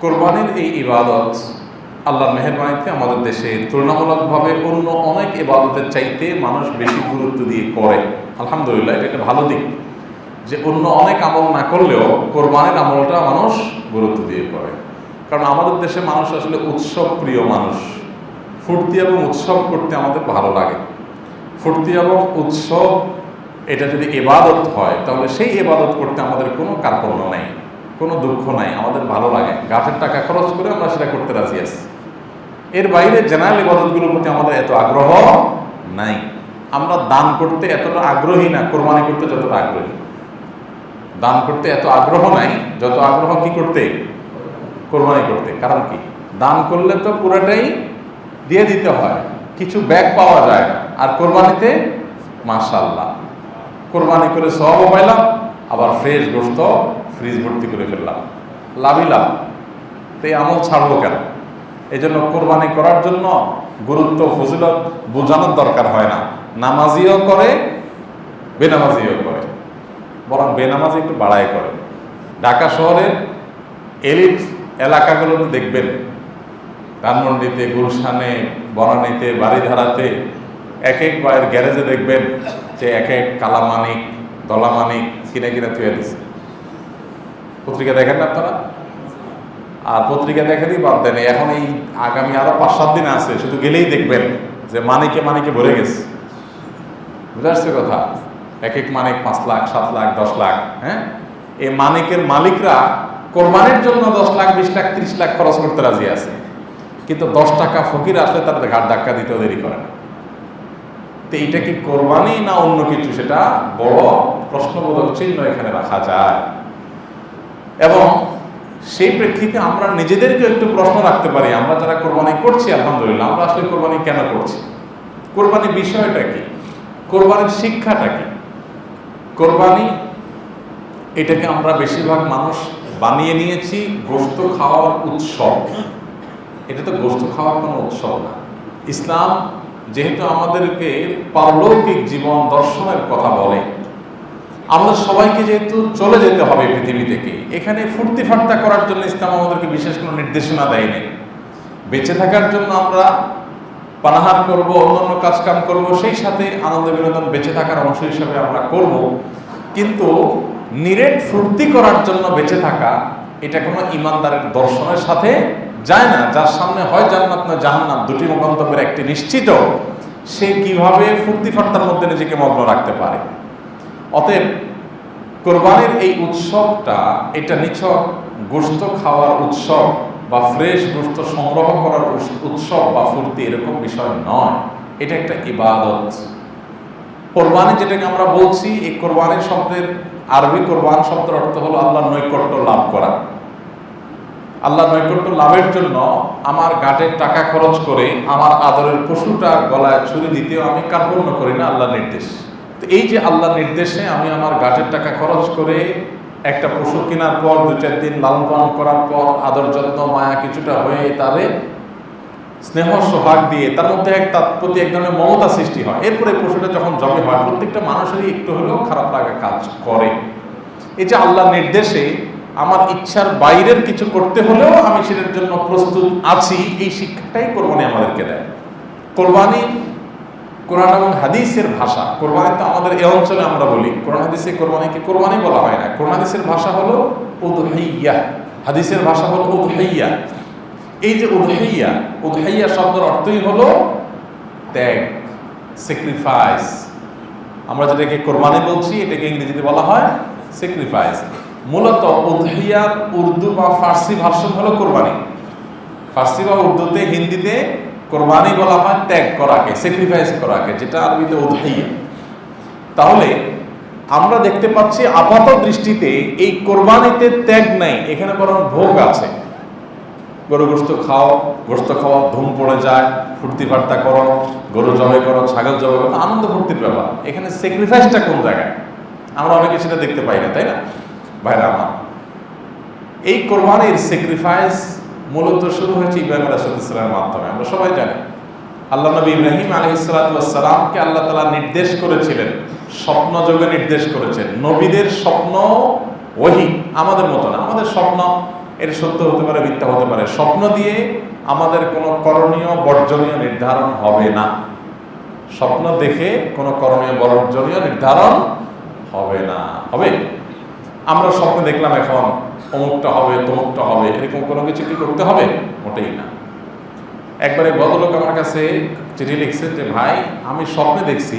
কোরবানির এই ইবাদত আল্লাহর মেহরবানিতে আমাদের দেশে তুলনামূলকভাবে অন্য অনেক ইবাদতের চাইতে মানুষ বেশি গুরুত্ব দিয়ে করে। আলহামদুলিল্লাহ, এটা একটা ভালো দিক যে অন্য অনেক আমল না করলেও কোরবানির আমলটা মানুষ গুরুত্ব দিয়ে করে। কারণ আমাদের দেশে মানুষ আসলে উৎসব প্রিয় মানুষ। ফুর্তি এবং উৎসব করতে আমাদের ভালো লাগে। ফুর্তি এবং উৎসব, এটা যদি এবাদত হয়, তাহলে সেই এবাদত করতে আমাদের কোনো কার্পণ্য নাই। কোনো দুঃখ নাই, আমাদের ভালো লাগে। গাছের টাকা খরচ করে আমরা সেটা করতে রাজি আছি। এর বাইরে জেনারেল ইবাদতগুলোর প্রতি আমাদের এত আগ্রহ নাই। আমরা দান করতে এতটা আগ্রহী না, কোরবানি করতে যতটা আগ্রহী। দান করতে এত আগ্রহ নাই, যত আগ্রহ কি করতে? কোরবানি করতে। কারণ কি? দান করলে তো পুরোটাই দিয়ে দিতে হয়। কিছু ব্যাগ পাওয়া যায়। আর কোরবানিতে মাশাল্লাহ কোরবানি করে সবও পাইলাম, আবার ফ্রেশ গোস্ত ফ্রিজ ভর্তি করে ফেললাম। লাভই লাভ। তো এই আমল ছাড়বো কেন? এই জন্য কোরবানি করার জন্য গুরুত্ব, ফজিলত বোঝানোর দরকার হয় না। নামাজিও করে, বেনামাজিও করে। বরং বেনামাজি একটু বাড়াই করে। ঢাকা শহরের এলিট এলাকাগুলোতে দেখবেন। ধানমন্ডিতে, গুলশানে, বনানীতে বাড়িধারাতে এক এক বায়ের গ্যারেজে দেখবেন যে এক এক কালামানিক, দলামানিক কিনে কিনে থুয়ে দিছে। পত্রিকা দেখেন না আপনারা? আর পত্রিকা দেখেনই বাদ দেন। এখন এই আগামী আরও পাঁচ, সাত দিন আছে, শুধু গেলেই দেখবেন যে মানিকে মানিকে ভরে গেছে। বুঝে আসছে কথা? এক এক মানিক পাঁচ লাখ, সাত লাখ, দশ লাখ হ্যাঁ? এই মানিকের মালিকরা কোরবানির জন্য দশ লাখ, বিশ লাখ, ত্রিশ লাখ খরচ করতে রাজি আছে। কিন্তু দশ টাকা ফকির আসলে তারা ঘাট ধাক্কা দিতেও দেরি করে না। তো এইটা কি কোরবানি না অন্য কিছু? সেটা বড় প্রশ্নবোধক চিহ্ন এখানে রাখা যায়। এবং সেই প্রেক্ষিতে আমরা নিজেদেরকে একটু প্রশ্ন রাখতে পারি। আমরা যারা কোরবানি করছি, আলহামদুলিল্লাহ, আমরা আসলে কোরবানি কেন করছি? কোরবানি বিষয়টা কি? কোরবানির শিক্ষাটা কি? কোরবানি, এটাকে আমরা বেশিরভাগ মানুষ বানিয়ে নিয়েছি গোস্ত খাওয়ার উৎসব। এটা তো গোস্ত খাওয়ার কোনো উৎসব না। ইসলাম যেহেতু আমাদেরকে পারলৌকিক জীবন দর্শনের কথা বলে আমাদের সবাইকে যেহেতু চলে যেতে হবে পৃথিবী থেকে, এখানে ফুর্তি ফার্তা করার জন্য ইসলাম আমাদেরকে বিশেষ কোনো নির্দেশনা দেয়নি। বেঁচে থাকার জন্য আমরা পানাহার করব, অন্যান্য কাজ কাম করব, সেই সাথে আনন্দ বিনোদন বেঁচে থাকার অংশ হিসেবে আমরা করব। কিন্তু নিরেট ফুর্তি করার জন্য বেঁচে থাকা, এটা কোনো ইমানদারের দর্শনের সাথে যায় না। যার সামনে হয় জান্নাত না জাহান্নাম, দুটি গন্তব্যের একটি নিশ্চিত, সে কীভাবে ফুর্তি ফার্তার মধ্যে নিজেকে মগ্ন রাখতে পারে? অতএব কোরবানির এই উৎসবটা এটা নিছক গোস্ত খাওয়ার উৎসব বা ফ্রেশ গোস্ত সংগ্রহ করার উৎসব বা ফুর্তি এরকম বিষয় নয়। এটা একটা ইবাদত। কোরবানি যেটাকে আমরা বলছি, এই কোরবানির শব্দের আরবি কোরবান শব্দের অর্থ হলো আল্লাহ নৈকট্য লাভ করা। আল্লাহ নৈকট্য লাভের জন্য আমার গাটের টাকা খরচ করে, আমার আদরের পশুটা গলায় ছুরি দিতেও আমি কার্পণ্য করি না আল্লাহ নির্দেশ। তো এই যে আল্লাহ নির্দেশে আমি আমার গাটের টাকা খরচ করে একটা পশু কেনার পর দু চার দিন লালন পালন করার পর আদর যত্ন, মায়া কিছুটা হয়ে তারে স্নেহ সোহাগ দিয়ে তার মধ্যে এক তার প্রতি এক ধরনের মমতা সৃষ্টি হয়। এরপরে পশুটা যখন জমে হয়, প্রত্যেকটা মানুষেরই একটু হলেও খারাপ লাগা কাজ করে। এই যে আল্লাহ নির্দেশে আমার ইচ্ছার বাইরের কিছু করতে হলেও আমি সেটার জন্য প্রস্তুত আছি, এই শিক্ষাটাই কোরবানি আমাদেরকে দেয়। কোরবানি কোরআন এবং হাদিসের ভাষা। কোরবানি তো আমাদের এই অঞ্চলে আমরা বলি। কোরআন, হাদিসে কোরবানিকে কোরবানি বলা হয় না। কোরআন, হাদিসের ভাষা হলো উদহাইয়া হাদিসের ভাষা হলো উদহাইয়া এই যে উদহাইয়া উদহাইয়া শব্দের অর্থই হলো ত্যাগ স্যাক্রিফাইস আমরা যেটাকে কোরবানি বলছি, এটাকে ইংরেজিতে বলা হয় স্যাক্রিফাইস মূলত উদহিয়ার উর্দু বা ফার্সি ভার্সন হলো কোরবানি। ফার্সি বা উর্দুতে, হিন্দিতে কোরবানি বলা হয় ত্যাগ করাকে স্যাক্রিফাইস করাকে, যেটা আরবিতে উদহিয়া তাহলে আমরা দেখতে পাচ্ছি আপাত দৃষ্টিতে এই কোরবানিতে ত্যাগ নাই, এখানে বরং ভোগ আছে। গরু গোস্ত খাও, গোস্ত খাওয়া, ধুম পড়ে যায়, ফুর্তি ফার্তা করো, গরু জবে করো, ছাগল জবে করো, আনন্দ ফুর্তির ব্যাপার। এখানে স্যাক্রিফাইসটা কোন জায়গায়? আমরা অনেকে সেটা দেখতে পাই না, তাই না? ভাইরা আমার, এই কোরবানির স্যাক্রিফাইস মূলত শুরু হয়েছে ইব্রাহিম আলাইসালামের মাধ্যমে। আমরা সবাই জানি আল্লাহ নবী ইব্রাহিম আলহিসালামকে আল্লাহ তালা নির্দেশ করেছিলেন, স্বপ্ন যোগে নির্দেশ করেছেন। নবীদের স্বপ্ন ওহি, আমাদের মতো না। আমাদের স্বপ্ন, এর সত্য হতে পারে, মিথ্যা হতে পারে। স্বপ্ন দিয়ে আমাদের কোনো করণীয়, বর্জনীয় নির্ধারণ হবে না। স্বপ্ন দেখে কোনো করণীয়, বর্জনীয় নির্ধারণ হবে না। হবে। আমরা স্বপ্ন দেখলাম এখন অমুকটা হবে তমুকটা হবে, এরকম কোনো কিছু কি করতে হবে? মোটেই না। একবারে ভদ্রলোক আমার কাছে চিঠি লিখছেন যে, ভাই, আমি স্বপ্নে দেখছি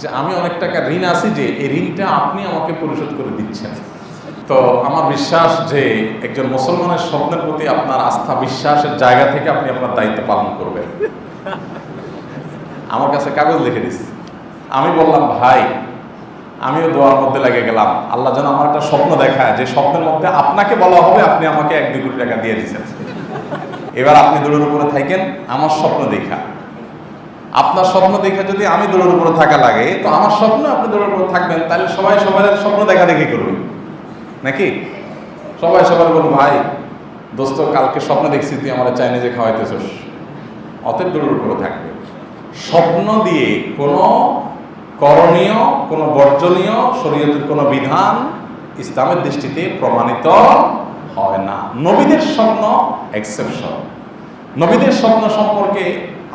যে আমি অনেক টাকা ঋণ আছি যে, এই ঋণটা আপনি আমাকে পরিশোধ করে দিচ্ছেন। তো আমার বিশ্বাস যে, একজন মুসলমানের স্বপ্নের প্রতি আপনার আস্থা, বিশ্বাসের জায়গা থেকে আপনি আপনার দায়িত্ব পালন করবেন। আমার কাছে কাগজ লিখে দিস আমি বললাম, ভাই আমিও দোয়ার মধ্যে লেগে গেলাম। আল্লাহ যেন আমার একটা স্বপ্ন দেখায়, যে স্বপ্নের মধ্যে আপনাকে বলা হবে, আপনি আমাকে এক দুই কোটি টাকা দিয়ে দিচ্ছেন এবার আপনি দূরের উপরে থাকেন, আমার স্বপ্ন দেখা। আপনার স্বপ্ন দেখে যদি আমি দূরের উপরে থাকা লাগে, তো আমার স্বপ্ন আপনি দূরের উপরে থাকবেন, তাহলে সবাই সবাই স্বপ্ন দেখা দেখি করবে নাকি? সবাই সবার বলুন, ভাই, দোস্ত, কালকে স্বপ্ন দেখছি, তুই আমার চাইনিজে খাওয়াইতেছস। অতএব দূরের উপরে থাকবে স্বপ্ন দিয়ে কোনো করণীয়, কোনো বর্জনীয়, শরীয়তের কোনো বিধান ইসলামের দৃষ্টিতে প্রমাণিত হয় না। নবীদের স্বপ্ন এক্সেপশন নবীদের স্বপ্ন সম্পর্কে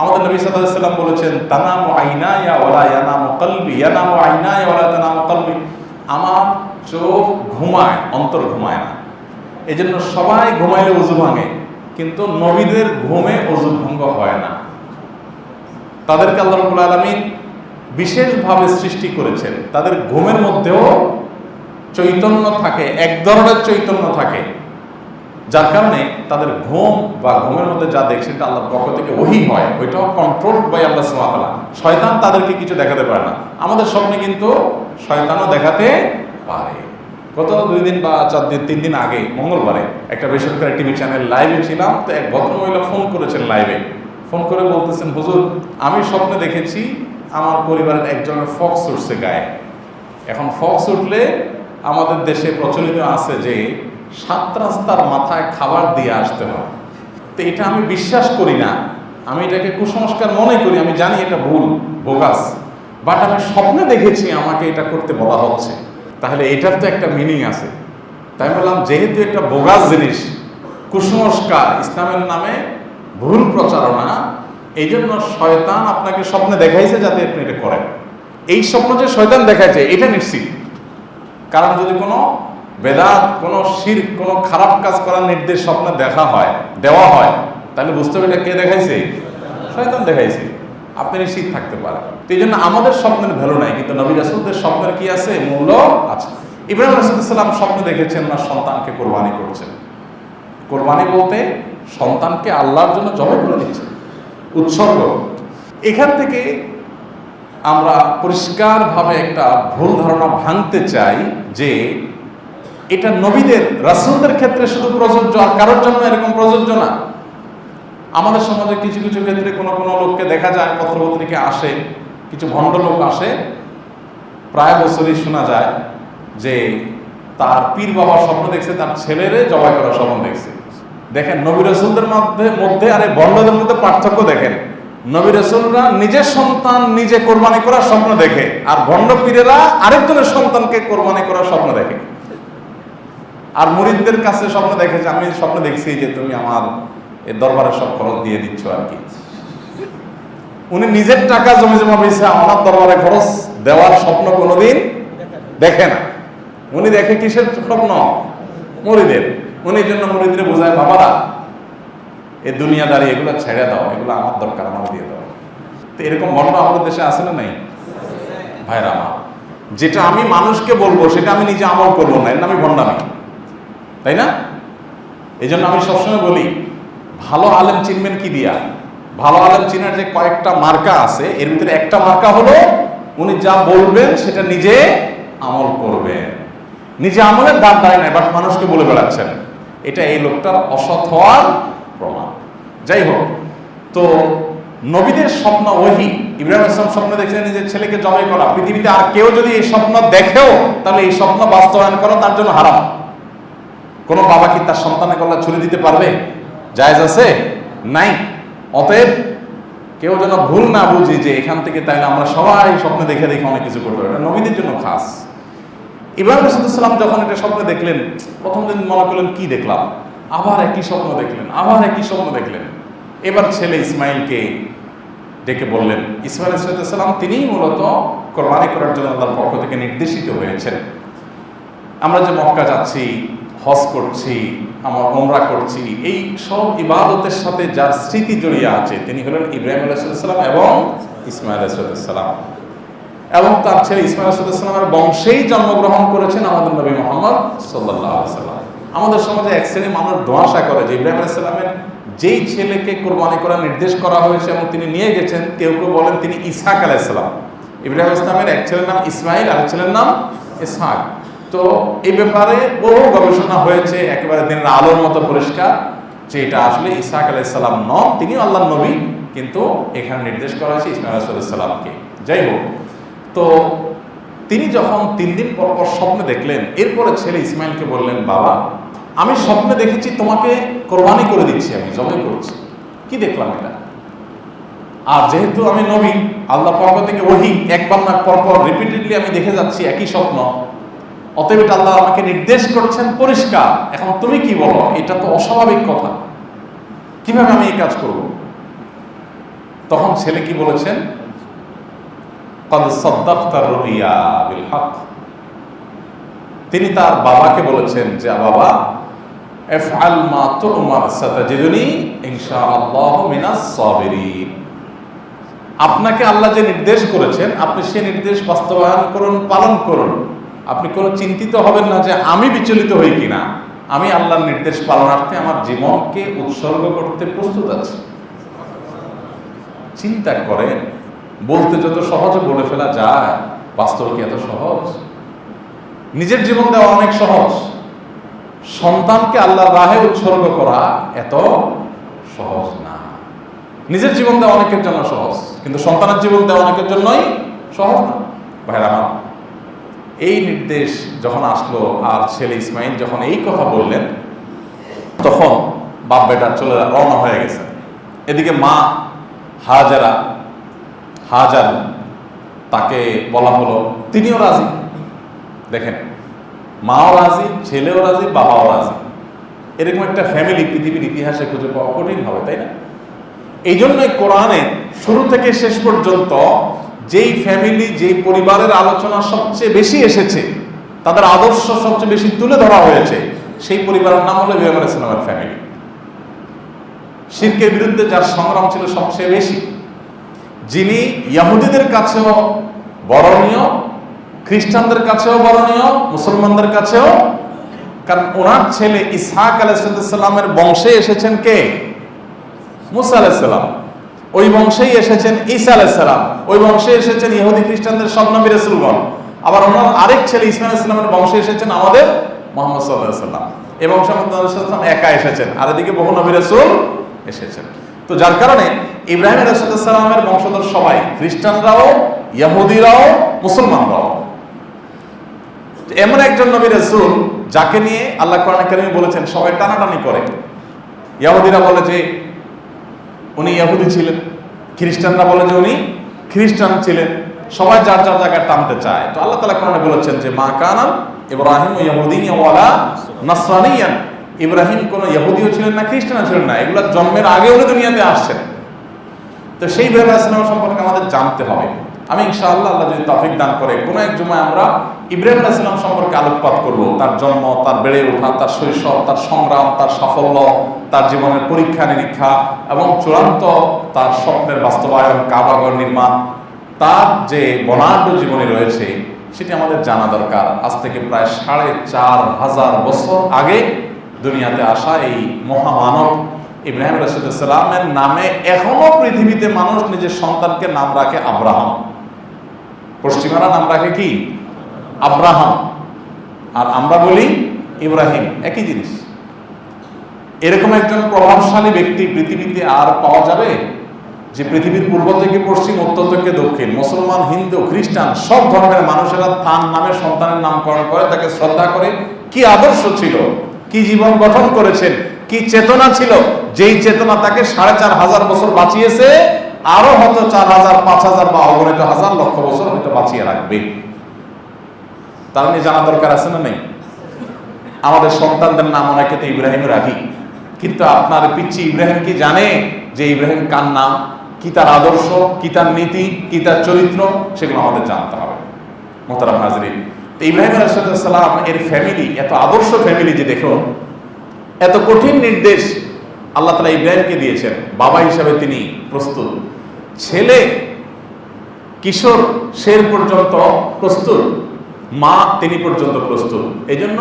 আমাদের নবী সাল্লাম বলেছেন, তানামু আইনায়া ওয়ালা ইয়ানামু কলবি, ইয়ানামু আইনায়া ওয়ালা তানামু কলবি। আমার চোখ ঘুমায়, অন্তর ঘুমায় না। এজন্য সবাই ঘুমাইলে উজু ভাঙে, কিন্তু নবীদের ঘুমে অজু ভঙ্গ হয় না। তাদেরকে আল্লাহ রাব্বুল আলামিন বিশেষভাবে সৃষ্টি করেছেন। তাদের ঘুমের মধ্যেও চৈতন্য থাকে, এক ধরনের চৈতন্য থাকে। যার কারণে তাদের ঘুম বা ঘুমের মধ্যে যা দেখছে সেটা আল্লাহর পক্ষ থেকে ওহি হয়, ওইটাও কন্ট্রোল বাই আল্লাহ সুবহানাহু শয়তান তাদেরকে কিছু দেখাতে পারে না। আমাদের স্বপ্নে কিন্তু শয়তানও দেখাতে পারে। গত দুই দিন বা চার দিন, তিন দিন আগে, মঙ্গলবারে একটা বেসরকারি টিভি চ্যানেল লাইভে ছিলাম, তো এক ভদ্রমহিলা ফোন করেছেন লাইভে। ফোন করে বলতেছেন, হুজুর, আমি স্বপ্নে দেখেছি আমার পরিবারের একজনের ফক্স উঠছে গায়ে। এখন ফক্স উঠলে আমাদের দেশে প্রচলিত আছে যে সাত রাস্তার মাথায় খাবার দিয়ে আসতে হয়। তো এটা আমি বিশ্বাস করি না। আমি এটাকে কুসংস্কার মনে করি, আমি জানি এটা ভুল বোগাস বাট আমি স্বপ্নে দেখেছি আমাকে এটা করতে বলা হচ্ছে। তাহলে এটার তো একটা মিনিং আছে। তাই বললাম, যেহেতু একটা বোগাস জিনিস, কুসংস্কার, ইসলামের নামে ভুল প্রচারণা এই জন্য শয়তান আপনাকে স্বপ্নে দেখাইছে যাতে আপনি এটা করেন। এই স্বপ্ন যে শয়তান দেখাইছে, এটা নিশ্চিত। কারণ যদি কোনো বেদাত, কোনো শির কোনো খারাপ কাজ করার নির্দেশ স্বপ্নে দেখা হয়, দেওয়া হয়, তাহলে বুঝতে হবে এটা কে দেখাইছে? শয়তান দেখাইছে। আপনি নিশ্চিত থাকতে পারেন। তো এই জন্য আমাদের স্বপ্নের ভ্যালু নাই, কিন্তু নবী রাসুলদের স্বপ্নের কি আছে? মূল্য আছে। ইব্রাহিম রাসুলাম স্বপ্ন দেখেছেন না, সন্তানকে কোরবানি করছেন। কোরবানি বলতে সন্তানকে আল্লাহর জন্য জবাই করে দিচ্ছে উৎসর্গ। এখান থেকে আমরা পরিষ্কারভাবে একটা ভুল ধারণা ভাঙতে চাই যে এটা নবীদের, রাসুলদের ক্ষেত্রে শুধু প্রযোজ্য আর কারোর জন্য এরকম প্রযোজ্য না। আমাদের সমাজে কিছু কিছু ক্ষেত্রে কোনো কোনো লোককে দেখা যায়, পত্রপত্রিকা আসে, কিছু ভণ্ড লোক আসে, প্রায় বছরই শোনা যায় যে তার পীর বাবার স্বপ্ন দেখছে, তার ছেলেরে জবাই করার স্বপ্ন দেখছে। দেখেন, নবী রসুলদের মধ্যে মধ্যে আর এই বন্ডদের মধ্যে পার্থক্য দেখেন। নবী রসুলরা নিজের সন্তান নিজে কোরবানি করার স্বপ্ন দেখে, আর ভণ্ড পীরেরা আরেকজনের সন্তানকে কোরবানি করার স্বপ্ন দেখে। আর মুরিদদের কাছে স্বপ্ন দেখে যে, আমি স্বপ্ন দেখছি যে তুমি আমার এই দরবারের সব খরচ দিয়ে দিচ্ছ আর কি। উনি নিজের টাকা জমি জমা পেয়েছে আমার দরবারে খরচ দেওয়ার স্বপ্ন কোনোদিন দেখে না। উনি দেখে কিসের স্বপ্ন? মরিদের। উনি জন্য মরিদের বোঝায়, বাবারা, এই দুনিয়াদারি এগুলো ছেড়ে দাও, এগুলো আমার দরকার আমার দিয়ে দাও। তো এরকম ঘটনা আমাদের দেশে আছে না নাই? ভাইরা আমার, যেটা আমি মানুষকে বলব, সেটা আমি নিজে আমল করব না, এর নামই ভণ্ডামি, তাই না? এই জন্য আমি সবসময় বলি, ভালো আলেম চিনবেন কি দিয়া? ভালো আলেম চিনার যে কয়েকটা মার্কা আছে, এর ভিতরে একটা মার্কা হলো, উনি যা বলবেন, সেটা নিজে আমল করবেন। নিজে আমলের দাম দেয় নাই, বাট মানুষকে বলে বেড়াচ্ছেন। এটা এই লোকটার অসৎ হওয়ার প্রমাণ। যাই হোক, তো নবীদের স্বপ্ন ওহি। ইব্রাহিম ইসলাম স্বপ্ন দেখছেন নিজের ছেলেকে জবাই করা। পৃথিবীতে আর কেউ যদি এই স্বপ্ন দেখেও, তাহলে এই স্বপ্ন বাস্তবায়ন করা তার জন্য হারাম। কোনো বাবা কি তার সন্তানের গলা ছুরি দিতে পারবে? জায়েজ আছে? নাই। অতএব কেউ যেন ভুল না বুঝি যে এখান থেকে তাইলে আমরা সবাই স্বপ্নে দেখে দেখে অনেক কিছু করতে পারি নবীদের জন্য খাস। ইব্রাহিম যখন এটা স্বপ্ন দেখলেন, প্রথম দিন মনে করলেন, কি দেখলাম? আবার একই স্বপ্ন দেখলেন, আবার একই স্বপ্ন দেখলেন। এবার ছেলে ইসমাইলকে ডেকে বললেন, ইসমাইল ইসলাম তিনিই মূলত কোরবানি করার জন্য আল্লাহর পক্ষ থেকে নির্দেশিত হয়েছেন। আমরা যে মক্কা যাচ্ছি, হজ করছি, আমার ওমরা করছি, এই সব ইবাদতের সাথে যার স্মৃতি জড়িয়ে আছে, তিনি হলেন ইব্রাহিম আলাইসাল্লাম এবং ইসমাইল আলাইসাল্লাম এবং তার ছেলে ইসমাইল আলাইসাল্লামের বংশেই জন্মগ্রহণ করেছেন আমাদের নবী মোহাম্মদ সাল্লাহ সাল্লাম। আমাদের সমাজে এক শ্রেণি মানুষ ধোঁয়াশা করে যে ইব্রাহিম আলাইসাল্লামের যেই ছেলেকে কোরবানি করার নির্দেশ করা হয়েছে এবং তিনি নিয়ে গেছেন, কেউ কেউ বলেন তিনি ইসহাক আলাইসাল্লাম ইব্রাহিম ইসলামের এক ছেলের নাম ইসমাইল আর ছেলের নাম ইসহাক। তো এই ব্যাপারে বহু গবেষণা হয়েছে, একেবারে দিনের আলোর মতো পরিষ্কার যে এটা আসলে ইসহাক আলাইসাল্লাম নন, তিনি আল্লাহ নবী, কিন্তু এখানে নির্দেশ করা হয়েছে ইসমাইল আলাইসাল্লামকে যাই হোক তো তিনি যখন তিন দিন পর পর স্বপ্নে দেখলেন, এরপরে ছেলে ইসমাইলকে বললেন, বাবা, আমি স্বপ্নে দেখেছি, তোমাকে কোরবানি করে দিচ্ছি আমি, জবাই করছি। কি দেখলাম এটা? আর যেহেতু আমি নবী, আল্লাহ পক্ষ থেকে ওহি, একবার না পরপর রিপিটেডলি আমি দেখে যাচ্ছি একই স্বপ্ন। অতএব এটা আল্লাহ আমাকে নির্দেশ করছেন, পরিষ্কার। এখন তুমি কি বলো? এটা তো অস্বাভাবিক কথা। কীভাবে আমি এই কাজ করব? তখন ছেলে কি বলেছেন? কদ রুইয়া বিল হক। তিনি তার বাবাকে বলেছেন যে বাবা এফ আল মা তো উমার সাথে যেজনই ইনশাআল্লাহ আপনাকে আল্লাহ যে নির্দেশ করেছেন, আপনি সে নির্দেশ বাস্তবায়ন করুন, পালন করুন। আপনি কোনো চিন্তিত হবেন না যে, আমি বিচলিত হই কিনা? আমি আল্লাহর নির্দেশ পালনার্থে আমার জীবনকে উৎসর্গ করতে প্রস্তুত আছি। চিন্তা করেন বলতে যত সহজে বলে ফেলা যায়, বাস্তব কি এত সহজ? নিজের জীবন দেওয়া অনেক সহজ। সন্তানকে আল্লাহর রাহে উৎসর্গ করা এত সহজ না। নিজের জীবন দেওয়া অনেকের জন্য সহজ, কিন্তু সন্তানের জীবন দেওয়া অনেকের জন্যই সহজ না। ভাইরা এই নির্দেশ যখন আসলো আর ছেলে ইসমাইল যখন এই কথা বললেন, তখন বাপ বেটা চলে রওনা হয়ে গেছে। এদিকে মা হাজারা হাজার তাকে বলা হলো, তিনিও রাজি। দেখেন, মাও রাজি, ছেলেও রাজি, বাবাও রাজি। এরকম একটা ফ্যামিলি পৃথিবীর ইতিহাসে খুঁজে পাওয়া কঠিন হবে, তাই না? এই জন্যই কোরআনে শুরু থেকে শেষ পর্যন্ত যেই ফ্যামিলি যেই পরিবারের আলোচনা সবচেয়ে বেশি এসেছে, তাদের আদর্শ সবচেয়ে বেশি তুলে ধরা হয়েছে, সেই পরিবারের নাম হলো ইব্রাহিম ইসলামের ফ্যামিলি শিরকের বিরুদ্ধে যার সংগ্রাম ছিল সবচেয়ে বেশি যিনি ইয়াহুদিদের কাছেও বরণীয়, খ্রিস্টানদের কাছেও বরণীয়, মুসলমানদের কাছেও, কারণ ওনার ছেলে ইসহাক আলাইসাল্লামের বংশে এসেছেন কে? মুসা আলাইসাল্লাম ওই বংশেই এসেছেন ঈসা আলাইসাল্লাম ওই বংশে এসেছেন ইহুদি খ্রিস্টানদের সব নবী আবার ওনার আরেক ছেলে ইসমাইল ইসলামের বংশে এসেছেন আমাদের মোহাম্মদ সাল্লাহ সাল্লাম বংশে মোহাম্মদ একা এসেছেন, আর এদিকে বহু নবী এসেছেন। তো যার কারণে ইব্রাহিম রাসুলামের বংশধর সবাই খ্রিস্টানরাও, ইয়াহুদিরাও, মুসলমানরাও। এমন একজন নবী রসুল যাকে নিয়ে আল্লাহ কোরআন কারিমে বলেছেন, সবাই টানাটানি করে। ইয়াহুদিরা বলে যে উনি ইয়াহুদি ছিলেন, খ্রিস্টানরা বলে যে উনি খ্রিস্টান ছিলেন। সবাই যার যার জায়গায় টানতে চায়। তো আল্লাহ তালা কোরআনে বলেছেন যে মা কানাম ইব্রাহিম ইয়াহুদিন ওয়ালা নাসরানিয়ান। ইব্রাহিম কোনো ইহুদিও ছিলেন না, খ্রিস্টানও ছিলেন না, এগুলো জন্মের আগে উনি দুনিয়াতে আসছেন। তো সেই ভেবে সিনেমা সম্পর্কে আমাদের জানতে হবে। আমি ইনশাআল্লাহ আল্লাহ যদি তফিক দান করে, কোনো এক জমায় আমরা ইব্রাহিম ইসলাম সম্পর্কে আলোকপাত করব। তার জন্ম, তার বেড়ে ওঠা, তার শৈশব, তার সংগ্রাম, তার সাফল্য, তার জীবনের পরীক্ষা নিরীক্ষা এবং চূড়ান্ত তার স্বপ্নের বাস্তবায়ন কাবাগর নির্মাণ, তার যে বনাঢ্য জীবনে রয়েছে, সেটি আমাদের জানা দরকার। আজ থেকে প্রায় সাড়ে চার হাজার বছর আগে দুনিয়াতে আসা এই মহামানব ইব্রাহিম রসুলামের নামে এখনও পৃথিবীতে মানুষ নিজের সন্তানকে নাম রাখে আব্রাহাম। পশ্চিমারা নাম রাখে কি? আব্রাহাম। আর আমরা বলি ইব্রাহিম। একই জিনিস। এরকম একজন প্রভাবশালী ব্যক্তি পৃথিবীতে আর পাওয়া যাবে? যে পৃথিবীর পূর্ব থেকে পশ্চিম, উত্তর থেকে দক্ষিণ, মুসলমান, হিন্দু, খ্রিস্টান, সব ধর্মের মানুষেরা তার নামে সন্তানের নামকরণ করে, তাকে শ্রদ্ধা করে, কি আদর্শ ছিল? কি জীবন গঠন করেছেন, কি চেতনা ছিল, যেই চেতনা তাকে সাড়ে চার হাজার বছর বাঁচিয়েছে, আরও হয়তো চার হাজার, পাঁচ হাজার বা অগণিত হাজার লক্ষ বছর হয়তো বাঁচিয়ে রাখবে। তারা নিয়ে জানা দরকার আছে না নেই? আমাদের সন্তানদের নাম অনেকে তো ইব্রাহিম রাখি, কিন্তু আপনার পিচ্ছি ইব্রাহিম কি জানে যে ইব্রাহিম কার নাম? কি তার আদর্শ? কি তার নীতি? কি তার চরিত্র? সেগুলো আমাদের জানতে হবে। মোহতারাম হাজরিন ইব্রাহিম আলাইসালাম এর ফ্যামিলি এত আদর্শ ফ্যামিলি যে দেখুন এত কঠিন নির্দেশ আল্লাহ তালা ইব্রাহিমকে দিয়েছেন। বাবা হিসাবে তিনি প্রস্তুত। ছেলে কিশোর শের পর্যন্ত প্রস্তুত। মা তিনি পর্যন্ত প্রস্তুত। এই জন্য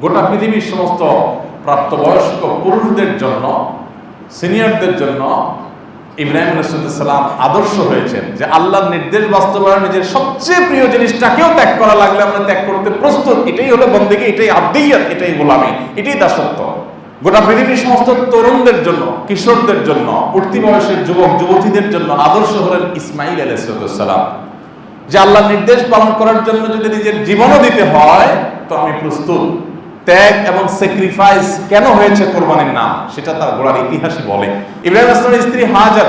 গোটা পৃথিবীর সমস্ত প্রাপ্তবয়স্ক পুরুষদের জন্য সিনিয়রদের জন্য ইব্রাহিম রসুলাম আদর্শ হয়েছেন যে আল্লাহর নির্দেশ বাস্তবায়ন নিজের সবচেয়ে প্রিয় জিনিসটাকেও ত্যাগ করা লাগলে আমরা ত্যাগ করতে প্রস্তুত। এটাই হলো বন্দেগী, এটাই আব্দিয়াত, এটাই গোলামি, এটাই দাসত্ব। গোটা পৃথিবীর সমস্ত তরুণদের জন্য, কিশোরদের জন্য, উঠতি বয়সের যুবক, যুবতীদের জন্য আদর্শ হলেন ইসমাইল আলাইসালাম যে আল্লাহর নির্দেশ পালন করার জন্য যদি নিজের জীবনও দিতে হয়, তো আমি প্রস্তুত। ত্যাগ এবং স্যাক্রিফাইস কেন হয়েছে কোরবানির নাম? সেটা তার গোড়ার ইতিহাসই বলে। ইব্রাহিম আসলামের স্ত্রী হাজার,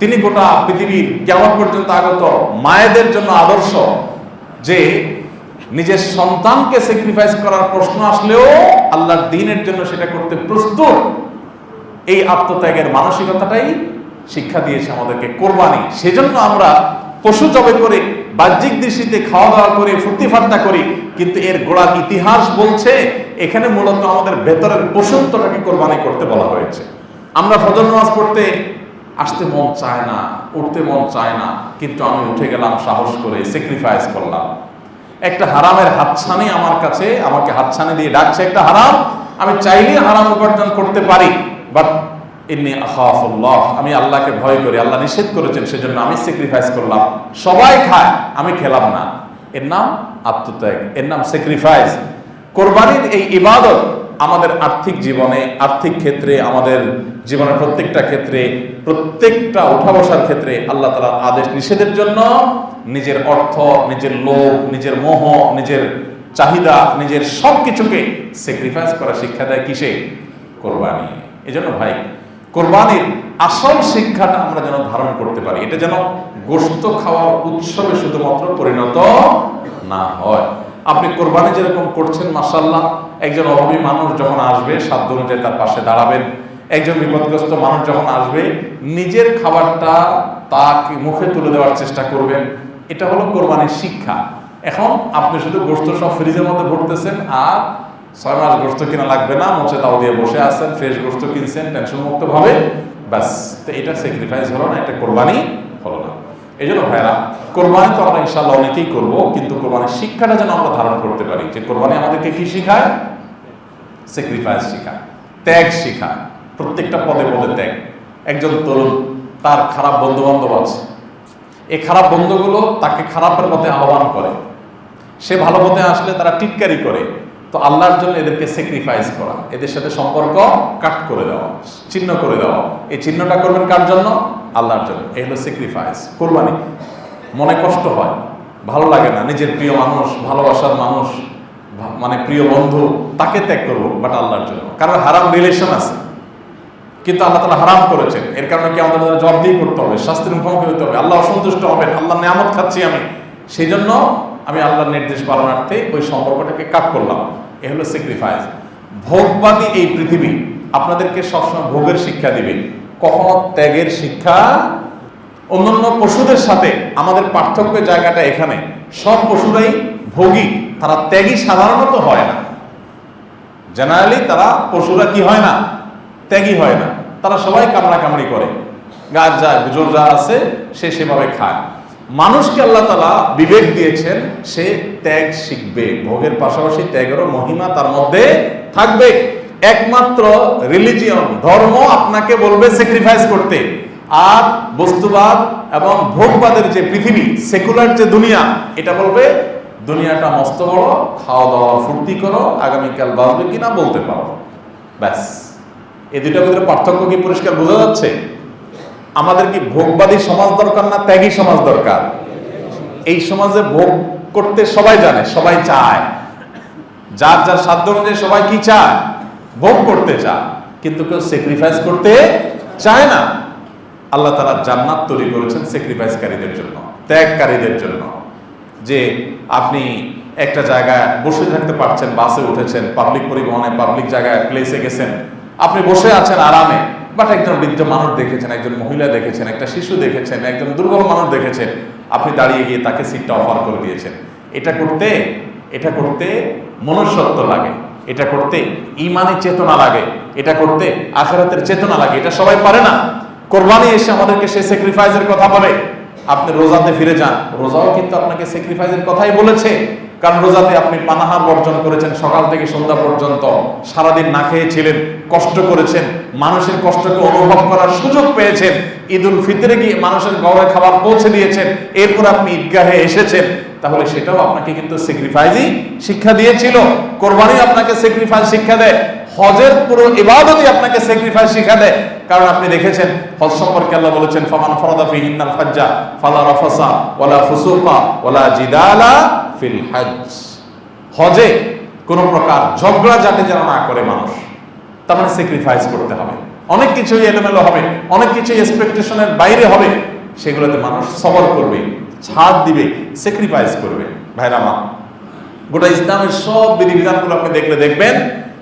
তিনি গোটা পৃথিবীর কেমন পর্যন্ত আগত মায়েদের জন্য আদর্শ যে নিজের সন্তানকে স্যাক্রিফাইস করার প্রশ্ন আসলেও আল্লাহর দিনের জন্য সেটা করতে প্রস্তুত। এই আত্মত্যাগের মানসিকতাটাই শিক্ষা দিয়েছে আমাদেরকে কোরবানি। সেজন্য আমরা পশু জবে করে বাহ্যিক দৃষ্টিতে খাওয়া দাওয়া করে, ফুর্তি ফার্তা করি, কিন্তু এর গোড়ার ইতিহাস বলছে, এখানে মূলত আমাদের ভেতরের পশুত্বটাকে কোরবানি করতে বলা হয়েছে। আমরা ফজর নামাজ পড়তে আসতে মন চায় না, উঠতে মন চায় না, কিন্তু আমি উঠে গেলাম, সাহস করে স্যাক্রিফাইস করলাম। একটা হারামের হাতছানি আমার কাছে, আমাকে হাতছানি দিয়ে ডাকছে, একটা হারাম, আমি চাইলে হারাম উপার্জন করতে পারি বাট আমি আল্লাহকে ভয় করি, আল্লাহ নিষেধ করেছেন, সেজন্য আমি স্যাক্রিফাইস করলাম। সবাই খায়, আমি খেলাম না। এর নাম আত্মত্যাগ, এর নাম স্যাক্রিফাইস কোরবানির এই ইবাদত আমাদের আর্থিক জীবনে, আর্থিক ক্ষেত্রে, আমাদের জীবনের প্রত্যেকটা ক্ষেত্রে, প্রত্যেকটা উঠা বসার ক্ষেত্রে আল্লাহ তালার আদেশ নিষেধের জন্য নিজের অর্থ, নিজের লোভ, নিজের মোহ, নিজের চাহিদা, নিজের সব কিছুকে স্যাক্রিফাইস করা শিক্ষা দেয় কিসে? কোরবানি। এই জন্য ভাই কোরবানির আসল শিক্ষাটা আমরা যেন ধারণ করতে পারি, এটা যেন গোস্ত খাওয়ার উৎসবে শুধুমাত্র পরিণত না হয়। আপনি কোরবানি যেরকম করছেন মাসাল্লাহ একজন অভাবী মানুষ যখন আসবে, সাধ্য অনুযায়ী তার পাশে দাঁড়াবেন। একজন বিপদগ্রস্ত মানুষ যখন আসবে, নিজের খাবারটা তাকে মুখে তুলে দেওয়ার চেষ্টা করবেন। এটা হলো কোরবানির শিক্ষা। এখন আপনি শুধু গোস্ত সব ফ্রিজের মধ্যে ভরতেছেন আর ছয় মাস গোস্ত কিনা লাগবে না মোচে তাও দিয়ে বসে আছেন, ফ্রেশ গোস্ত কিনছেন টেনশন মুক্ত ভাবে, ব্যাস। তো এটা স্যাক্রিফাইস হলো না, এটা কোরবানি হলো না। এই জন্য ভাইরা কোরবানি তো আমরা ইনশাল্লাহ অনেকেই করব, কিন্তু কোরবানির শিক্ষাটা যেন আমরা ধারণ করতে পারি, যে কোরবানি আমাদেরকে কি শিখায়? স্যাক্রিফাইস শেখায়, ত্যাগ শেখায়, প্রত্যেকটা পদে পদে ত্যাগ। একজন তরুণ, তার খারাপ বন্ধু বান্ধব আছে। এই খারাপ বন্ধুগুলো তাকে খারাপের পথে আহ্বান করে। সে ভালো পথে আসলে তারা টিটকারি করে। তো আল্লাহর জন্য এদেরকে স্যাক্রিফাইস করা, এদের সাথে সম্পর্ক কাট করে দেওয়া চিহ্ন করে দেওয়া। এই চিহ্নটা করবেন কার জন্য? আল্লাহর জন্য। এই হলো স্যাক্রিফাইস কোরবানি। মনে কষ্ট হয়, ভালো লাগে না। নিজের প্রিয় মানুষ, ভালোবাসার মানুষ মানে প্রিয় বন্ধু, তাকে ত্যাগ করব বাট আল্লাহর জন্য। কারণ হারাম রিলেশন আছে, কিন্তু আল্লাহ তালা হারাম করেছেন। এর কারণে কি আমাদের জবাবদিহি করতে হবে, শাস্তির মুখোমুখি হতে হবে? আল্লাহ অসন্তুষ্ট হবেন আল্লাহ নিয়ামত খাচ্ছি আমি। সেই জন্য আমি আল্লাহর নির্দেশ পালনার্থে ওই সম্পর্কটাকে কাট করলাম। এ হলো স্যাক্রিফাইস ভোগবাদী এই পৃথিবী আপনাদেরকে সবসময় ভোগের শিক্ষা দিবে। কখনো ত্যাগের শিক্ষা, অন্যান্য পশুদের সাথে আমাদের পার্থক্যের জায়গাটা এখানে। সব পশুরাই ভোগী, তারা ত্যাগী সাধারণত হয় না। জেনারেলি তারা পশুরা কি হয় না? ত্যাগী হয় না। তারা সবাই কামড়া কামড়ি করে। গাছ যা জোর যা আছে, সে সেভাবে খায়। মানুষকে আল্লাহ তালা বিবেক দিয়েছেন, সে ত্যাগ শিখবে। ভোগের পাশাপাশি ত্যাগেরও মহিমা তার মধ্যে থাকবে। একমাত্র রিলিজিয়ন ধর্ম আপনাকে বলবে স্যাক্রিফাইস করতে। আর বস্তুবাদ এবং ভোগবাদের যে পৃথিবী সেকুলার যে দুনিয়া, এটা বলবে, দুনিয়াটা মস্ত বড় খাওয়া দাওয়া ফুর্তি করো, আগামীকাল বাঁচবে কিনা বলতে পারো। ব্যাস। এ দুইটার ভিতরে পার্থক্য কি পরিষ্কার বোঝা যাচ্ছে? আমাদের কি ভোগবাদী সমাজ দরকার না, ত্যাগী সমাজ দরকার? এই সমাজে ভোগ করতে সবাই জানে, সবাই চায়। যার যার সাধ্য অনুযায়ী সবাই কি চায়? ভোগ করতে চায়। কিন্তু কেউ স্যাক্রিফাইস করতে চায় না। আল্লাহ তারা জান্নাত তৈরি করেছেন স্যাক্রিফাইসকারীদের জন্য, ত্যাগকারীদের জন্য। যে আপনি একটা জায়গায় বসে থাকতে পারছেন, বাসে উঠেছেন পাবলিক পরিবহনে পাবলিক জায়গায় প্লেসে গেছেন, আপনি বসে আছেন আরামে বাট একজন বৃদ্ধ মানুষ দেখেছেন, একজন মহিলা দেখেছেন, একটা শিশু দেখেছেন, একজন দুর্বল মানুষ দেখেছেন, আপনি দাঁড়িয়ে গিয়ে তাকে সিটটা অফার করে দিয়েছেন। এটা করতে এটা করতে মনুষ্যত্ব লাগে, এটা করতে ইমানি চেতনা লাগে, এটা করতে আখেরাতের চেতনা লাগে, এটা সবাই পারে না। কোরবানি এসে আমাদেরকে সে স্যাক্রিফাইসের কথা বলে। আপনি রোজাতে ফিরে যান, রোজাও কিন্তু আপনাকে স্যাক্রিফাইসের কথাই বলেছে। কারণ রোজাতে আপনি পানাহার বর্জন করেছেন, সকাল থেকে সন্ধ্যা পর্যন্ত সারাদিন না খেয়েছিলেন কষ্ট করেছেন, মানুষের কষ্টকে অনুভব করার সুযোগ পেয়েছেন ঈদ উল ফিতরে গিয়ে মানুষের গড়ে খাবার পৌঁছে দিয়েছেন, এরপর আপনি ঈদগাহে এসেছেন, তাহলে সেটাও আপনাকে কিন্তু স্যাক্রিফাইসই শিক্ষা দিয়েছিল। কোরবানি আপনাকে স্যাক্রিফাইস শিক্ষা দেয়। হজের পুরো ইবাদতই আপনাকে স্যাক্রিফাইস শিক্ষা দেয় কারণ আপনি দেখেছেন, হজ সম্পর্কে আল্লাহ বলেছেন, ফামান ফরাদা ফি হিন্নাল ফাজ্জা ফালা রাফাসা ওয়ালা ফুসুকা ওয়ালা জিদালা ফিল হজ হজে কোনো প্রকার ঝগড়া যাতে যেন না করে মানুষ, তার মানে স্যাক্রিফাইস করতে হবে। অনেক কিছুই এলোমেলো হবে, অনেক কিছুই এক্সপেকটেশনের বাইরে হবে, সেগুলোতে মানুষ সবর করবে, ছাড় দিবে স্যাক্রিফাইস করবে। ভাইরা আমার, গোটা ইসলামের সব বিধিবিধানগুলো আপনি দেখলে দেখবেন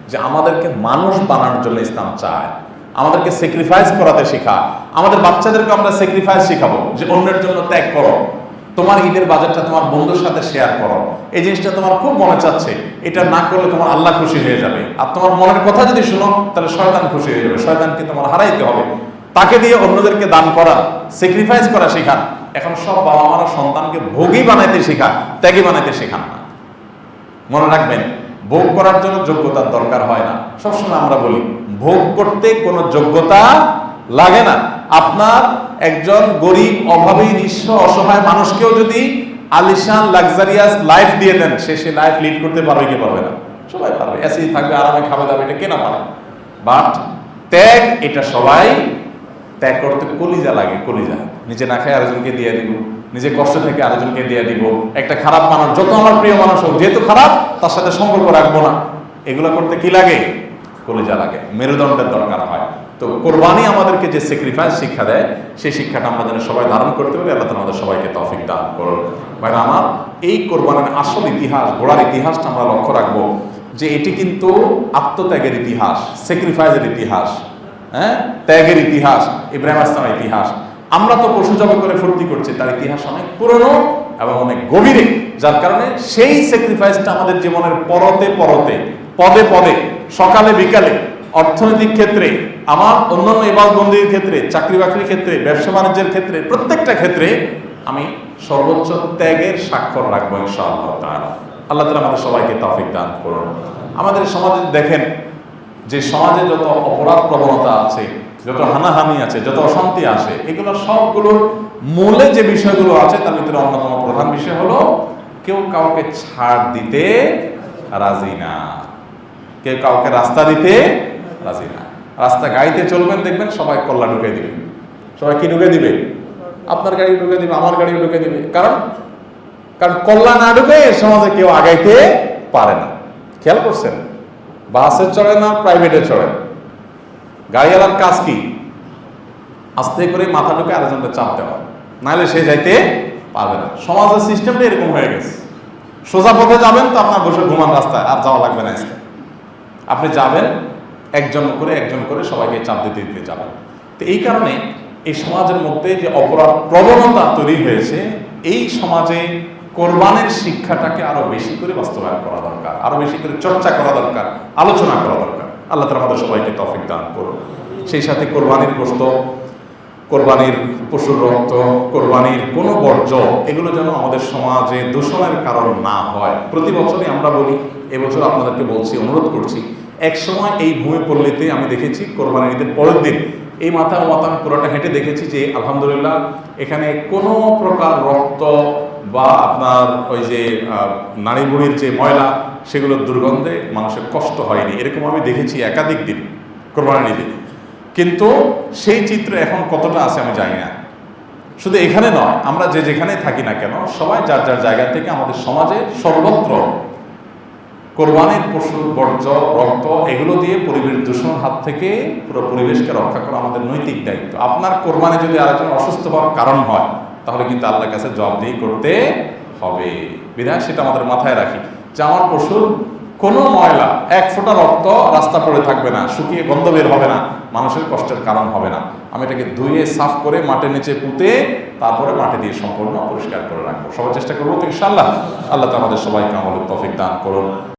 যে আমাদেরকে মানুষ বানানোর জন্য ইসলাম চায়। আমাদেরকে স্যাক্রিফাইস করাতে শেখা। আমাদের বাচ্চাদেরকে আমরা স্যাক্রিফাইস শেখাবো যে অন্যের জন্য ত্যাগ করো। তোমার ঈদের বাজারটা তোমার বন্ধুর সাথে শেয়ার করো। এই জিনিসটা তোমার খুব মনে চাচ্ছে। এটা না করলে তোমার আল্লাহ খুশি হয়ে যাবে। আর তোমার মনের কথা যদি শুনো, তাহলে শয়তান খুশি হয়ে যাবে। শয়তানকে তোমার হারাইতে হবে। তাকে দিয়ে অন্যদেরকে দান করা স্যাক্রিফাইস করা শেখান এখন সব বাবা মারা সন্তানকে ভোগী বানাইতে শেখান ত্যাগী বানাইতে শেখান না। মনে রাখবেন ভোগ করার জন্য যোগ্যতার দরকার হয় না। সবসময় আমরা বলি, ভোগ করতে কোনো যোগ্যতা লাগে না। আপনার একজন গরিব, অভাবী, নিঃস্ব, অসহায় মানুষকেও যদি আলিশান, লাক্সারিয়াস লাইফ দিয়ে দেন, সে সে লাইফ লিড করতে পারবে কি পারবে না? সবাই পারবে। এসি থাকবে, আরামে খাবে, দাবে, এটা কেনা পারে। বাট ত্যাগ, এটা সবাই ত্যাগ করতে কলিজা লাগে, কলিজা। নিজে না খায় আরেকজনকে দিয়ে দিব। নিজে কষ্ট থেকে আরেকজনকে দিয়ে দিব। একটা খারাপ মানুষ, যত আমার প্রিয় মানুষ হোক, যেহেতু খারাপ, তার সাথে সম্পর্ক রাখব না। এগুলো করতে কি লাগে? কলিজা লাগে। মেরুদণ্ডের দরকার হয়। তো কোরবানি আমাদেরকে যে স্যাক্রিফাইস শিক্ষা দেয়, সেই শিক্ষাটা আমরা যেন সবাই ধারণ করতে পারি, আল্লাহ আমাদের সবাইকে তফিক দান করুন। ভাইরা আমার, এই কোরবানির আসল ইতিহাস, ঘোড়ার ইতিহাসটা আমরা লক্ষ্য রাখব যে এটি কিন্তু আত্মত্যাগের ইতিহাস স্যাক্রিফাইসের ইতিহাস হ্যাঁ? ত্যাগের ইতিহাস, ইব্রাহিম আসলামের ইতিহাস। আমরা তো পশু জবে করে ফুর্তি করছি, তার ইতিহাস অনেক পুরনো এবং অনেক গভীরে, যার কারণে সেই স্যাক্রিফাইসটা আমাদের জীবনের পরতে পরতে, পদে পদে, সকালে বিকালে, অর্থনৈতিক ক্ষেত্রে, আমার অন্যান্য এবার বন্দির ক্ষেত্রে চাকরি বাকরির ক্ষেত্রে, ব্যবসা বাণিজ্যের ক্ষেত্রে, প্রত্যেকটা ক্ষেত্রে আমি সর্বোচ্চ ত্যাগের স্বাক্ষর রাখব ইনশাআল্লাহ তাআলা। আল্লাহ তালা আমাদের সবাইকে তৌফিক দান করুন। আমাদের সমাজে দেখেন, যে সমাজে যত অপরাধ প্রবণতা আছে যত হানাহানি আছে, যত অশান্তি আসে, এগুলো সবগুলোর মূলে যে বিষয়গুলো আছে, তার ভিতরে অন্যতম প্রধান বিষয় হলো, কেউ কাউকে ছাড় দিতে রাজি না। কেউ কাউকে রাস্তা দিতে রাজি না। রাস্তা গাড়িতে চলবেন, দেখবেন সবাই কল্লা ঢুকে দিবে। সবাই কি ঢুকে দিবে? আপনার গাড়ি ঢুকে দিবে, আমার গাড়ি ঢুকে দিবে। কারণ কারণ কল্লা না ঢুকে সমাজে কেউ আগাইতে পারে না। খেয়াল করছেন? বাসে চড়ে না প্রাইভেটে চড়ে? গাড়িওয়ালার কাজ কি? আস্তে করে মাথা ঢুকে আরেকজনকে চাপ দেওয়া। নাহলে সে যাইতে পারবে না। সমাজের সিস্টেমটা এরকম হয়ে গেছে। সোজা পথে যাবেন তো আপনার বসে ঘুমান রাস্তায়, আর যাওয়া লাগবে না আজকে। আপনি যাবেন, একজন করে একজন করে সবাইকে চাপ দিতে দিতে যাবেন। তো এই কারণে এই সমাজের মধ্যে যে অপরাধ প্রবণতা তৈরি হয়েছে, এই সমাজে কোরবানের শিক্ষাটাকে আরও বেশি করে বাস্তবায়ন করা দরকার, আরও বেশি করে চর্চা করা দরকার, আলোচনা করা দরকার। আল্লাহ তালা আমাদের সবাইকে তফিক দান করুন। সেই সাথে কোরবানির গোস্ত কোরবানির পশুর রক্ত, কোরবানির কোনো বর্জ্য, এগুলো যেন আমাদের সমাজে দূষণের কারণ না হয়। প্রতি বছরই আমরা বলি, এবছর আপনাদেরকে বলছি, অনুরোধ করছি, এক সময় এই ভূমি পল্লীতে আমি দেখেছি, কোরবানির ঈদের পরের দিন এই মাথা মাথা পুরোটা হেঁটে দেখেছি যে, আলহামদুলিল্লাহ, এখানে কোনো প্রকার রক্ত বা আপনার ওই যে নারী বুড়ির যে ময়লা, সেগুলোর দুর্গন্ধে মানুষের কষ্ট হয়নি। এরকম আমি দেখেছি একাধিক দিন, কোরবানির ঈদে। কিন্তু সেই চিত্র এখন কতটা আছে আমি জানি না। শুধু এখানে নয়, আমরা যে যেখানে থাকি না কেন, সবাই যার যার জায়গা থেকে আমাদের সমাজে সর্বত্র কোরবানির পশুর বর্জ্য, রক্ত, এগুলো দিয়ে পরিবেশ দূষণ হাত থেকে পুরো পরিবেশকে রক্ষা করা আমাদের নৈতিক দায়িত্ব। আপনার কোরবানি যদি আরেকজন অসুস্থ হওয়ার কারণ হয় তাহলে কিন্তু আল্লাহর কাছে জবাবদিহি করতে হবে। বিধায় সেটা আমাদের মাথায় রাখি। যে আমার পশুর কোনো ময়লা, এক ফোঁটা রক্ত রাস্তা পড়ে থাকবে না, শুকিয়ে গন্ধ বের হবে না, মানুষের কষ্টের কারণ হবে না। আমি এটাকে ধুয়ে, সাফ করে মাটির নিচে পুঁতে, তারপরে মাটি দিয়ে সম্পূর্ণ পরিষ্কার করে রাখব। সবাই চেষ্টা করব ইনশাল্লাহ আল্লাহ তো আমাদের সবাইকে আমলের তফিক দান করুন।